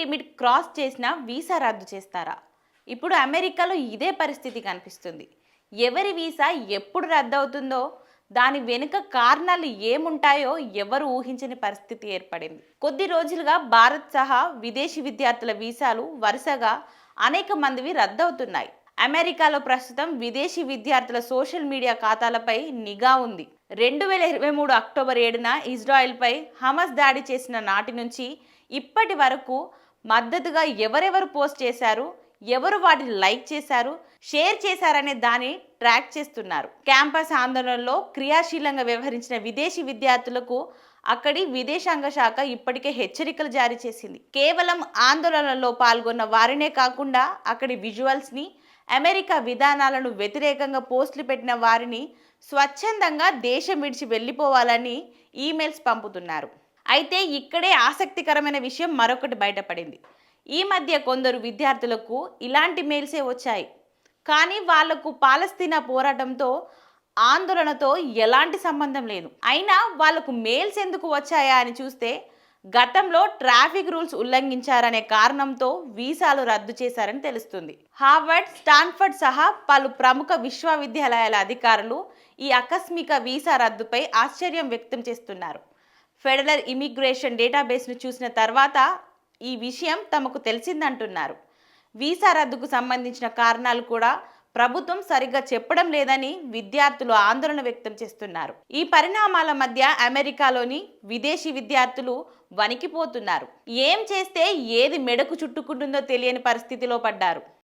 Limit cross చేసినా visa రద్దు చేస్తారా? ఇప్పుడు అమెరికాలో ఇదే పరిస్థితి కనిపిస్తుంది. ఎవరి వీసా ఎప్పుడు రద్దవుతుందో దాని వెనుక కారణాలు ఏముంటాయో ఎవరు ఊహించని పరిస్థితి ఏర్పడింది. కొద్ది రోజులుగా భారత్ సహా విదేశీ విద్యార్థుల వీసాలు వరుసగా అనేక మందివి రద్దవుతున్నాయి. అమెరికాలో ప్రస్తుతం విదేశీ విద్యార్థుల సోషల్ మీడియా ఖాతాలపై నిఘా ఉంది. రెండు వేల ఇరవై మూడు అక్టోబర్ ఏడున ఇజ్రాయెల్పై హమస్ దాడి చేసిన నాటి నుంచి ఇప్పటి వరకు మద్దతుగా ఎవరెవరు పోస్ట్ చేశారు ఎవరు వాటిని లైక్ చేశారు షేర్ చేశారనే దాన్ని ట్రాక్ చేస్తున్నారు. క్యాంపస్ ఆందోళనలో క్రియాశీలంగా వ్యవహరించిన విదేశీ విద్యార్థులకు అక్కడి విదేశాంగ శాఖ ఇప్పటికే హెచ్చరికలు జారీ చేసింది. కేవలం ఆందోళనలో పాల్గొన్న వారినే కాకుండా అక్కడి విజువల్స్ని అమెరికా విధానాలను వ్యతిరేకంగా పోస్టులు పెట్టిన వారిని స్వచ్ఛందంగా దేశం విడిచి వెళ్ళిపోవాలని ఈమెయిల్స్ పంపుతున్నారు. అయితే ఇక్కడే ఆసక్తికరమైన విషయం మరొకటి బయటపడింది. ఈ మధ్య కొందరు విద్యార్థులకు ఇలాంటి మెయిల్సే వచ్చాయి. కానీ వాళ్ళకు పాలస్తీనా పోరాటంతో ఆందోళనతో ఎలాంటి సంబంధం లేదు. అయినా వాళ్ళకు మెయిల్స్ ఎందుకు వచ్చాయా అని చూస్తే గతంలో ట్రాఫిక్ రూల్స్ ఉల్లంఘించారనే కారణంతో వీసాలు రద్దు చేశారని తెలుస్తుంది. హార్వర్డ్ స్టాన్ఫర్డ్ సహా పలు ప్రముఖ విశ్వవిద్యాలయాల అధికారులు ఈ ఆకస్మిక వీసా రద్దుపై ఆశ్చర్యం వ్యక్తం చేస్తున్నారు. ఫెడరల్ ఇమిగ్రేషన్ డేటాబేస్ను చూసిన తర్వాత ఈ విషయం తమకు తెలిసిందంటున్నారు. వీసా రద్దుకు సంబంధించిన కారణాలు కూడా ప్రభుత్వం సరిగ్గా చెప్పడం లేదని విద్యార్థులు ఆందోళన వ్యక్తం చేస్తున్నారు. ఈ పరిణామాల మధ్య అమెరికాలోని విదేశీ విద్యార్థులు వణికిపోతున్నారు. ఏం చేస్తే ఏది మెడకు చుట్టుకుంటుందో తెలియని పరిస్థితిలో పడ్డారు.